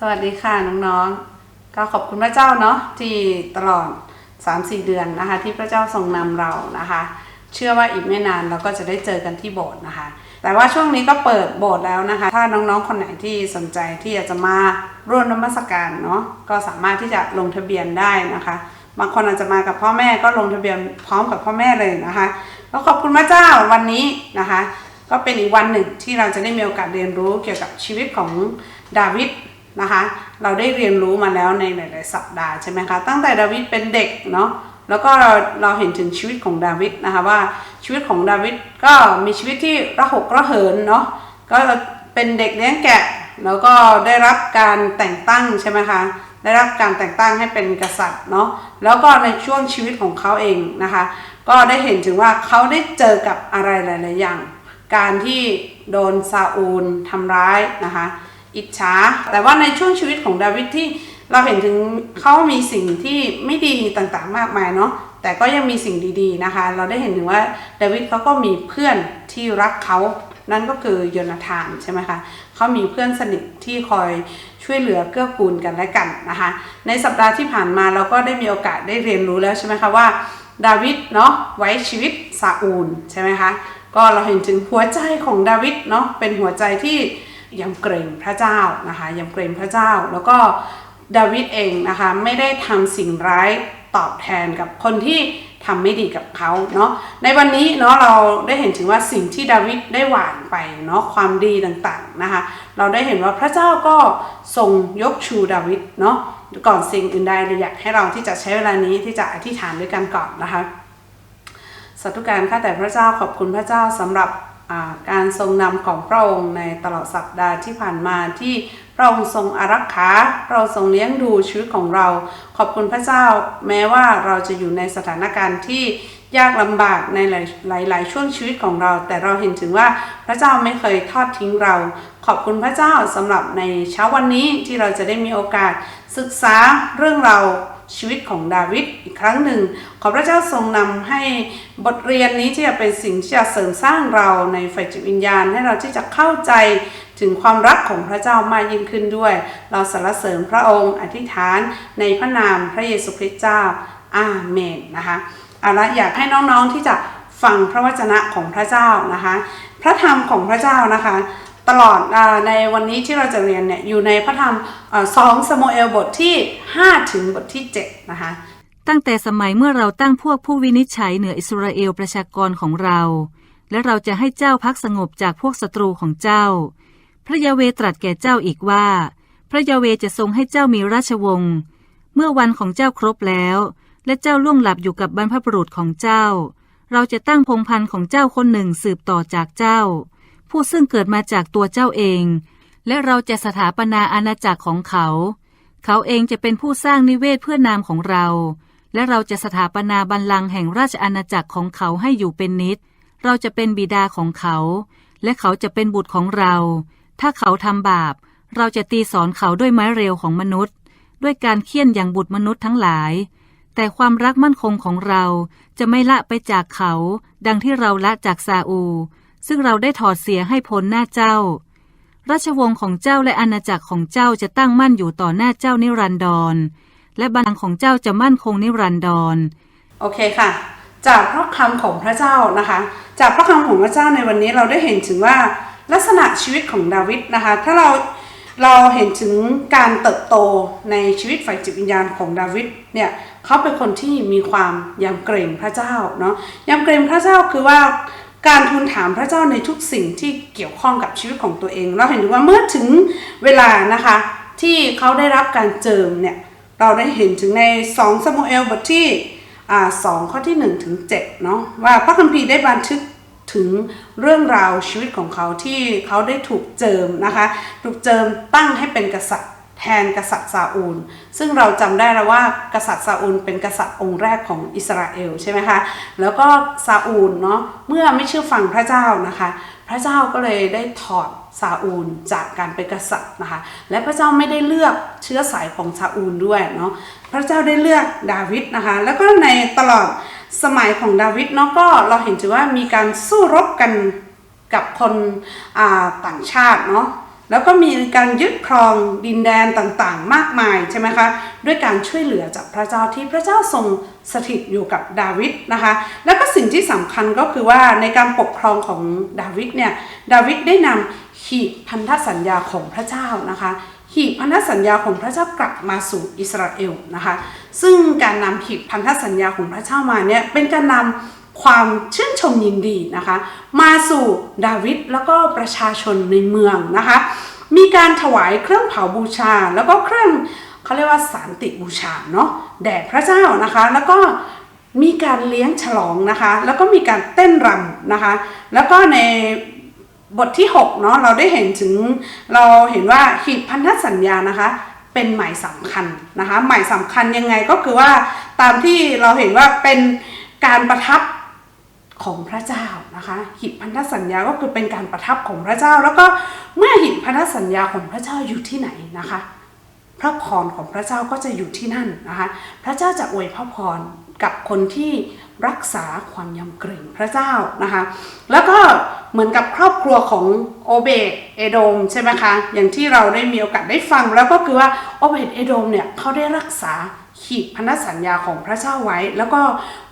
สวัสดีค่ะน้องๆ ก็ขอบคุณพระเจ้าเนาะที่ตลอด 3-4 เดือนนะคะ ที่พระเจ้าทรงนำเรานะคะ เชื่อว่าอีกไม่นานเราก็จะได้เจอกันที่โบสถ์นะคะ แต่ว่าช่วงนี้ก็เปิดโบสถ์แล้วนะคะ ถ้าน้องๆคนไหนที่สนใจที่อยากจะมาร่วมนมัสการเนาะก็สามารถที่จะลงทะเบียนได้นะคะบางคนอาจจะมากับพ่อแม่ก็ลงทะเบียนพร้อมกับพ่อแม่เลยนะคะก็ขอบคุณพระเจ้าวันนี้นะคะ ก็เป็นอีกวันหนึ่งที่เราจะได้มีโอกาสเรียนรู้เกี่ยวกับชีวิตของดาวิด นะคะ เราได้เรียนรู้มาแล้วในหลาย ๆ สัปดาห์ใช่ไหมคะ ตั้งแต่ดาวิดเป็นเด็กเนาะ แล้วก็เราเราเห็นถึงชีวิตของดาวิดนะคะว่าชีวิตของดาวิดก็มีชีวิตที่ระหกระเหินเนาะ ก็เป็นเด็กเลี้ยงแกะ แล้วก็ได้รับการแต่งตั้งใช่ไหมคะ ได้รับการแต่งตั้งให้เป็นกษัตริย์เนาะ แล้วก็ในช่วงชีวิตของเขาเองนะคะ ก็ได้เห็นถึงว่าเขาได้เจอกับอะไรหลาย ๆ อย่าง การที่โดนซาอูลทำร้ายนะคะ อิจฉาแต่ว่าในช่วงชีวิตของดาวิดที่เราเห็นถึงเขามีสิ่งที่ไม่ดีต่างๆมากมายเนาะแต่ก็ยังมีสิ่งดีๆนะคะ เราได้เห็นถึงว่าดาวิดเขาก็มีเพื่อนที่รักเขานั่นก็คือโยนาธานใช่ไหมคะเขามีเพื่อนสนิทที่คอยช่วยเหลือเกื้อกูลกันและกันนะคะ ในสัปดาห์ที่ผ่านมาเราก็ได้มีโอกาสได้เรียนรู้แล้วใช่ไหมคะว่าดาวิดเนาะไว้ชีวิตซาอูลใช่ไหมคะก็เราเห็นถึงหัวใจของดาวิดเนาะเป็นหัวใจที่ ยำเกรงพระเจ้านะคะยำเกรงพระเจ้า แล้วก็ดาวิดเองนะคะไม่ได้ทำสิ่งร้ายตอบแทนกับคนที่ทำไม่ดีกับเขาเนาะในวันนี้เนาะเราได้เห็นถึงว่าสิ่งที่ดาวิดได้หวานไปเนาะความดีต่างๆนะคะเราได้เห็นว่าพระเจ้าก็ทรงยกชูดาวิดเนาะก่อนสิ่งอื่นใดเราอยากให้เราที่จะใช้เวลานี้ที่จะอธิษฐานด้วยกันก่อนนะคะสาธุการข้าแต่พระเจ้าขอบคุณพระเจ้าสำหรับ การทรงนำของพระองค์ในตลอดสัปดาห์ที่ผ่านมาที่พระองค์ทรงอารักขาเราทรงเลี้ยงดูชีวิตของเรา ขอบคุณพระเจ้า แม้ว่าเราจะอยู่ในสถานการณ์ที่ ยากลำบากในหลายหลาย ๆ ช่วงชีวิตของเรา แต่เราเห็นถึงว่าพระเจ้าไม่เคยทอดทิ้งเรา ขอบคุณพระเจ้าสำหรับในเช้าวันนี้ที่เราจะได้มีโอกาสศึกษาเรื่องราวชีวิตของดาวิดอีกครั้งหนึ่ง ขอพระเจ้าทรงนำให้บทเรียนนี้ที่จะเป็นสิ่งที่จะเสริมสร้างเราในฝ่ายจิตวิญญาณ ให้เราที่จะเข้าใจถึงความรักของพระเจ้ามากยิ่งขึ้นด้วย เราสรรเสริญพระองค์อธิษฐานในพระนามพระเยซูคริสต์เจ้าอาเมนนะคะ เอาละอยากให้น้องๆที่จะฟังพระวจนะของพระเจ้านะคะ พระธรรมของพระเจ้านะคะ ตลอดอในวันนี้ที่เราจะเรียนเนี่ยอยู่ในพระธรรมสองสมเอลบทที่ 5 ถึงบทที่ 7 นะคะ ตั้งแต่สมัยเมื่อเราตั้งพวกผู้วินิจฉัยเหนืออิสราเอลประชากรของเรา และเราจะให้เจ้าพักสงบจากพวกศัตรูของเจ้า พระยาเวตรัสแก่เจ้าอีกว่า พระยาเวจะทรงให้เจ้ามีราชวงศ์เมื่อวันของเจ้าครบแล้ว และเจ้าล่วงหลับอยู่กับบรรพบุรุษของเจ้า เราจะตั้งพงพันธุ์ของเจ้าคนหนึ่งสืบต่อจากเจ้า ผู้ซึ่งเกิดมาจากตัวเจ้าเอง และเราจะสถาปนาอาณาจักรของเขา เขาเองจะเป็นผู้สร้างนิเวศเพื่อนามของเรา และเราจะสถาปนาบัลลังก์แห่งราชอาณาจักรของเขาให้อยู่เป็นนิจเราจะเป็นบิดาของเขา และเขาจะเป็นบุตรของเรา ถ้าเขาทำบาป เราจะตีสอนเขาด้วยไม้เร็วของมนุษย์ ด้วยการเคี่ยนอย่างบุตรมนุษย์ทั้งหลาย แต่ความรักมั่นคงของเราจะไม่ละไปจากเขา ดังที่เราละจากซาอู ซึ่งเราได้ถอดเสียให้พ้นหน้าเจ้า ราชวงศ์ของเจ้าและอาณาจักรของเจ้าจะตั้งมั่นอยู่ต่อหน้าเจ้านิรันดร และบัลลังก์ของเจ้าจะมั่นคงนิรันดร โอเคค่ะ จากพระคำของพระเจ้านะคะ จากพระคำของพระเจ้าในวันนี้เราได้เห็นถึงว่าลักษณะชีวิตของดาวิดนะคะ ถ้าเราเราเห็นถึงการเติบโตในชีวิตฝ่ายจิตวิญญาณของดาวิดเนี่ย เขาเป็นคนที่มีความยำเกรงพระเจ้าเนาะยำเกรงพระเจ้าคือว่าการทูลถามพระเจ้าในทุกสิ่งที่เกี่ยวข้องกับชีวิตของตัวเอง เราเห็นถึงว่าเมื่อถึงเวลานะคะที่เขาได้รับการเจิมเนี่ยเราได้เห็นถึงใน2ซามูเอลบทที่สองข้อที่1ถึง7เนาะว่าพระคัมภีร์ได้บันทึกถึงเรื่องราวชีวิตของเขาที่เขาได้ถูกเจิมนะคะ ถูกเจิมตั้งให้เป็นกษัตริย์ แทนกษัตริย์ซาอูล ซึ่งเราจำได้แล้วว่ากษัตริย์ซาอูลเป็นกษัตริย์องค์แรกของอิสราเอลใช่ไหมคะ แล้วก็ซาอูลเนาะเมื่อไม่เชื่อฟังพระเจ้านะคะ พระเจ้าก็เลยได้ถอดซาอูลจากการเป็นกษัตริย์นะคะ และพระเจ้าไม่ได้เลือกเชื้อสายของซาอูลด้วยเนาะ พระเจ้าได้เลือกดาวิดนะคะ แล้วก็ในตลอดสมัยของดาวิดเนาะก็เราเห็นถือว่ามีการสู้รบกันกับคนต่างชาติเนาะ แล้วก็มีการยึดครองดินแดนต่างๆ มากมายใช่ไหมคะด้วยการช่วยเหลือจากพระเจ้าที่พระเจ้าทรงสถิตอยู่กับดาวิดนะคะ แล้วก็สิ่งที่สำคัญก็คือว่าในการปกครองของดาวิดเนี่ยดาวิดได้นำหีบพันธสัญญาของพระเจ้านะคะหีบพันธสัญญาของพระเจ้ากลับมาสู่อิสราเอลนะคะ ซึ่งการนำหีบพันธสัญญาของพระเจ้ามาเนี่ยเป็นการนำ ความชื่นชมยินดีนะคะ มาสู่ดาวิดแล้วก็ประชาชนในเมืองนะคะ มีการถวายเครื่องเผาบูชา แล้วก็เครื่องเขาเรียกว่าสารติบูชาเนาะแด่พระเจ้านะคะ แล้วก็มีการเลี้ยงฉลองนะคะ แล้วก็มีการเต้นรำนะคะ แล้วก็ในบทที่6เนาะเราได้เห็นถึงเราเห็นว่าหีบพันธสัญญานะคะเป็นหมายสำคัญนะคะหมายสำคัญยังไงก็คือว่าตามที่เราเห็นว่าเป็นการประทับ ของพระเจ้านะคะหีบพันธสัญญาก็คือเป็นการประทับของพระเจ้า แล้วก็เมื่อหีบพันธสัญญาของพระเจ้าอยู่ที่ไหนนะคะ พระพรของพระเจ้าก็จะอยู่ที่นั่นนะคะพระเจ้าจะอวยพระพรกับคนที่รักษาความยำเกรงพระเจ้านะคะแล้วก็เหมือนกับครอบครัวของโอเบตเอโดมใช่ไหมคะอย่างที่เราได้มีโอกาสได้ฟังแล้วก็คือว่าโอเบตเอโดมเนี่ยเขาได้รักษา ขีดพันธสัญญาของพระเจ้าไว้ แล้วก็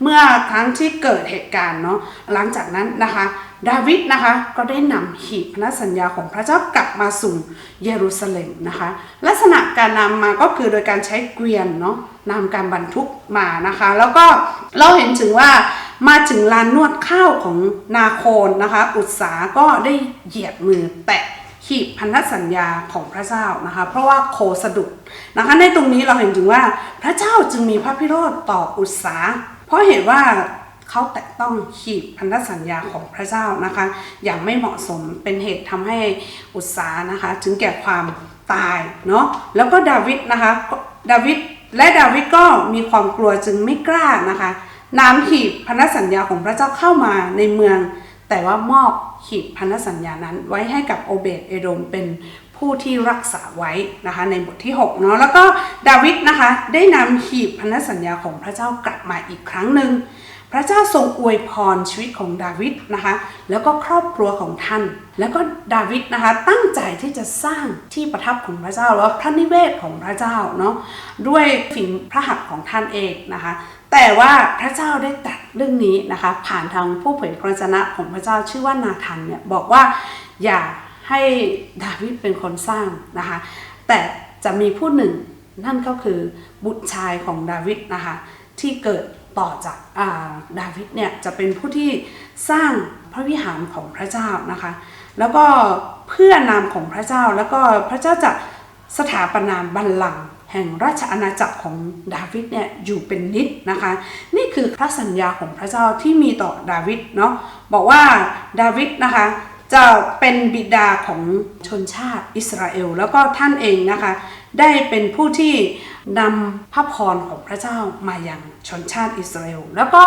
เมื่อครั้งที่เกิดเหตุการณ์เนาะหลังจากนั้นนะคะ ดาวิดนะคะก็ได้นำหีบพันธสัญญาของพระเจ้ากลับมาสู่เยรูซาเล็มนะคะ ลักษณะการนำมาก็คือโดยการใช้เกวียนเนาะนำการบรรทุกมานะคะ แล้วก็เราเห็นถึงว่ามาถึงลานนวดข้าวของนาโคนนะคะ อุตสาก็ได้เหยียดมือแตะ ขีดพันธสัญญาของพระเจ้านะคะ เพราะว่าโคสะดุดนะคะ ในตรงนี้เราเห็นถึงว่าพระเจ้าจึงมีพระพิโรธต่ออุตสาเพราะเห็นว่าเขาแตะต้องขีดพันธสัญญาของพระเจ้านะคะ อย่างไม่เหมาะสมเป็นเหตุทำให้อุตสานะคะ ถึงแก่ความตายเนาะแล้วก็ดาวิดนะคะดาวิดและดาวิดก็มีความกลัวจึงไม่กล้านะคะนำขีดพันธสัญญาของพระเจ้าเข้ามาในเมือง แต่ว่ามอบขีดพันธสัญญานั้นไว้ให้กับโอเบตเอโดมเป็นผู้ที่รักษาไว้นะคะในบทที่6เนาะแล้วก็ดาวิดนะคะได้นำขีดพันธสัญญาของพระเจ้ากลับมาอีกครั้งหนึ่งพระเจ้าทรงอวยพรชีวิตของดาวิดนะคะ แล้วก็ครอบครัวของท่าน แล้วก็ดาวิดนะคะตั้งใจที่จะสร้างที่ประทับของพระเจ้าแล้วพระนิเวศของพระเจ้าเนาะด้วยฝีพระหัตถ์ของท่านเองนะคะ แต่ว่าพระเจ้าได้ตรัสเรื่องนี้นะคะผ่านทางผู้เผยพระวจนะของพระเจ้าชื่อว่านาธานเนี่ยบอกว่าอย่าให้ดาวิดเป็นคนสร้างนะคะแต่จะมีผู้หนึ่งนั่นก็คือบุตรชายของดาวิดนะคะที่เกิดต่อจากาดาวิดเนี่ยจะเป็นผู้ที่สร้างพระวิหารของพระเจ้านะคะ แล้วก็เพื่อนามของพระเจ้าแล้วก็พระเจ้าจะ สถาปนาบัลลังก์แห่งราชอาณาจักรของดาวิดเนี่ยอยู่เป็นนิดนะคะ นี่คือพระสัญญาของพระเจ้าที่มีต่อดาวิดเนาะบอกว่าดาวิดนะคะจะเป็นบิดาของชนชาติอิสราเอล แล้วก็ท่านเองนะคะ ได้เป็นผู้ที่ นำพระพรของพระเจ้ามายังชนชาติอิสราเอลแล้วก็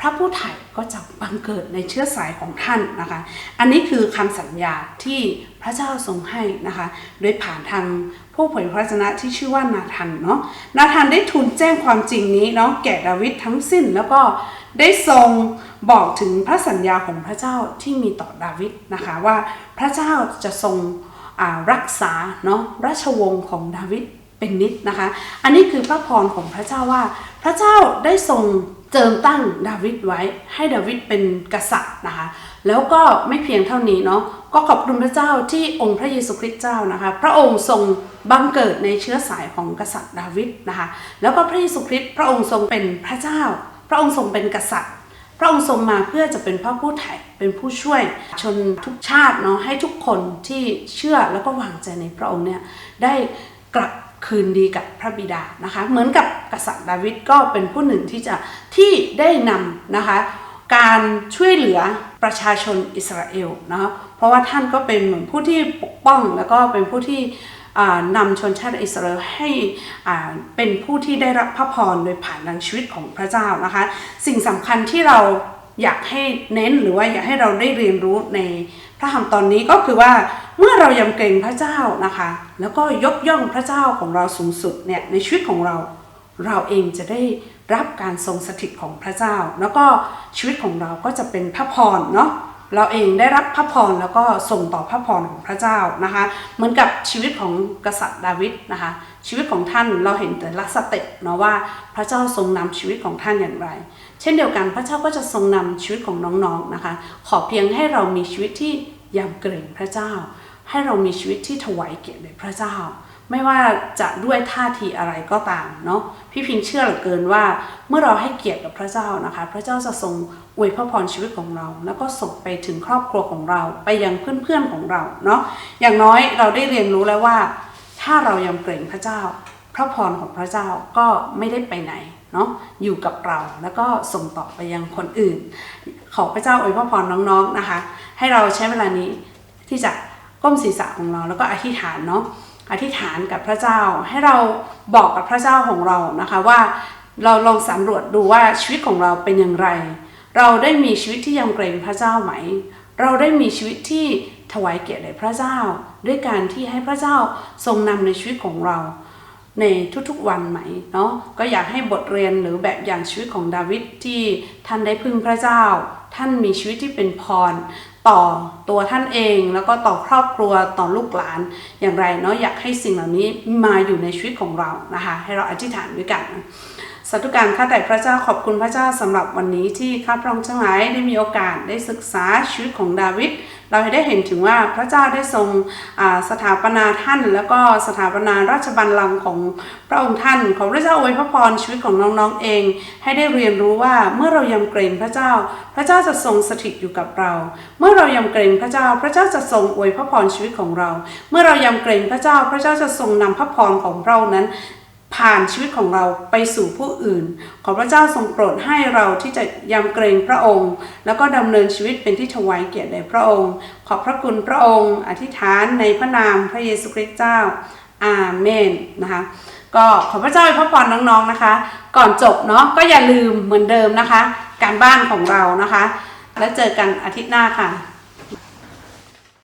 พระผู้ไถ่ก็จะบังเกิดในเชื้อสายของท่านนะคะ อันนี้คือคำสัญญาที่พระเจ้าทรงให้นะคะ โดยผ่านทางผู้เผยพระวจนะที่ชื่อว่านาธานเนาะนาธานได้ทูลแจ้งความจริงนี้เนาะแก่ดาวิดทั้งสิ้นแล้วก็ได้ทรงบอกถึงพระสัญญาของพระเจ้าที่มีต่อดาวิดนะคะว่าพระเจ้าจะทรงรักษาเนาะราชวงศ์ของดาวิด เป็นนิดนะคะ อันนี้คือพระพรของพระเจ้าว่า พระเจ้าได้ทรงเจิมตั้งดาวิดไว้ให้ดาวิดเป็นกษัตริย์นะคะ แล้วก็ไม่เพียงเท่านี้เนาะก็ขอบคุณพระเจ้าที่องค์พระเยซูคริสต์เจ้านะคะ พระองค์ทรงบังเกิดในเชื้อสายของกษัตริย์ดาวิดนะคะ แล้วก็พระเยซูคริสต์พระองค์ทรงเป็นพระเจ้า พระองค์ทรงเป็นกษัตริย์พระองค์ทรงมาเพื่อจะเป็นพระผู้ไถ่เป็นผู้ช่วยชนทุกชาติเนาะให้ทุกคนที่เชื่อแล้วก็วางใจในพระองค์เนี่ยได้กลับ คืนดีกับพระบิดานะคะ เหมือนกับกษัตริย์ดาวิดก็เป็นผู้หนึ่งที่จะที่ได้นำนะคะการช่วยเหลือประชาชนอิสราเอลนะคะเพราะว่าท่านก็เป็นเหมือนผู้ที่ปกป้องแล้วก็เป็นผู้ที่นำชนชาติอิสราเอลให้เป็นผู้ที่ได้รับพระพรโดยผ่านทางชีวิตของพระเจ้านะคะ สิ่งสำคัญที่เราอยากให้เน้นหรือว่าอยากให้เราได้เรียนรู้ใน พระธรรมตอนนี้ก็คือว่าเมื่อเรายำเกรงพระเจ้านะคะ แล้วก็ยกย่องพระเจ้าของเราสูงสุดเนี่ยในชีวิตของเรา เราเองจะได้รับการทรงสถิตของพระเจ้า แล้วก็ชีวิตของเราก็จะเป็นพระพรเนาะ เราเองได้รับพระพรแล้วก็ส่งต่อพระพรของพระเจ้านะคะ เหมือนกับชีวิตของกษัตริย์ดาวิดนะคะ ชีวิตของท่านเราเห็นแต่ละสเต็ปเนาะว่าพระเจ้าทรงนำชีวิตของท่านอย่างไร เช่นเดียวกันพระเจ้าก็จะทรงนำชีวิตของน้องๆนะคะ ขอเพียงให้เรามีชีวิตที่ยำเกรงพระเจ้า ให้เรามีชีวิตที่ถวายเกียรติแด่พระเจ้า ไม่ว่าจะด้วยท่าทีอะไรก็ตามเนาะพี่พิงเชื่อเหลือเกินว่า เมื่อเราให้เกียรติกับพระเจ้านะคะ พระเจ้าจะทรงอวยพระพรชีวิตของเรา แล้วก็ส่งไปถึงครอบครัวของเราไปยังเพื่อนๆของเราเนาะอย่างน้อยเราได้เรียนรู้แล้วว่า ถ้าเรายำเกรงพระเจ้า พระพรของพระเจ้าก็ไม่ได้ไปไหนเนาะอยู่กับเราแล้วก็ส่งต่อไปยังคนอื่น ขอพระเจ้าอวยพระพรน้องๆนะคะ ให้เราใช้เวลานี้ที่จะก้มศีรษะของเราแล้วก็อธิษฐานเนาะ อธิษฐานกับพระเจ้า ให้เราบอกกับพระเจ้าของเรานะคะว่าเราลองสำรวจดูว่าชีวิตของเราเป็นอย่างไร เราได้มีชีวิตที่ยำเกรงพระเจ้าไหม เราได้มีชีวิตที่ถวายเกียรติแด่พระเจ้า ด้วยการที่ให้พระเจ้าทรงนำในชีวิตของเราในทุกๆวันไหมเนาะก็อยากให้บทเรียนหรือแบบอย่างชีวิตของดาวิดที่ท่านได้พึ่งพระเจ้า ท่านมีชีวิตที่เป็นพร ต่อตัวท่านเอง แล้วก็ต่อครอบครัวต่อลูกหลานอย่างไรเนาะอยากให้สิ่งเหล่านี้มาอยู่ในชีวิตของเรานะคะ ให้เราอธิษฐานด้วยกันสาธุการข้าแต่พระเจ้าขอบคุณพระเจ้าสำหรับวันนี้ที่ข้าพระองค์ทั้งหลายได้มีโอกาสได้ศึกษาชีวิตของดาวิด เราได้เห็นถึงว่าพระเจ้าได้ทรงสถาปนาท่าน แล้วก็สถาปนาราชบัลลังก์ของพระองค์ท่าน ของพระเจ้าอวยพระพรชีวิตของน้องๆเอง ให้ได้เรียนรู้ว่าเมื่อเรายำเกรงพระเจ้า พระเจ้าจะทรงสถิตอยู่กับเรา เมื่อเรายำเกรงพระเจ้า พระเจ้าจะทรงอวยพระพรชีวิตของเรา เมื่อเรายำเกรงพระเจ้า พระเจ้าจะทรงนำพระพรของพระองค์นั้น ผ่านชีวิตของเราไปสู่ผู้อื่น ขอพระเจ้าทรงโปรดให้เราที่จะยำเกรงพระองค์ แล้วก็ดำเนินชีวิตเป็นที่ถวายเกียรติแด่พระองค์ ขอบพระคุณพระองค์ อธิษฐานในพระนามพระเยซูคริสต์เจ้า อาเมนนะคะก็ขอพระเจ้าอวยพระพรน้องๆนะคะ ก่อนจบเนาะก็อย่าลืมเหมือนเดิมนะคะ การบ้านของเรานะคะ แล้วเจอกันอาทิตย์หน้าค่ะ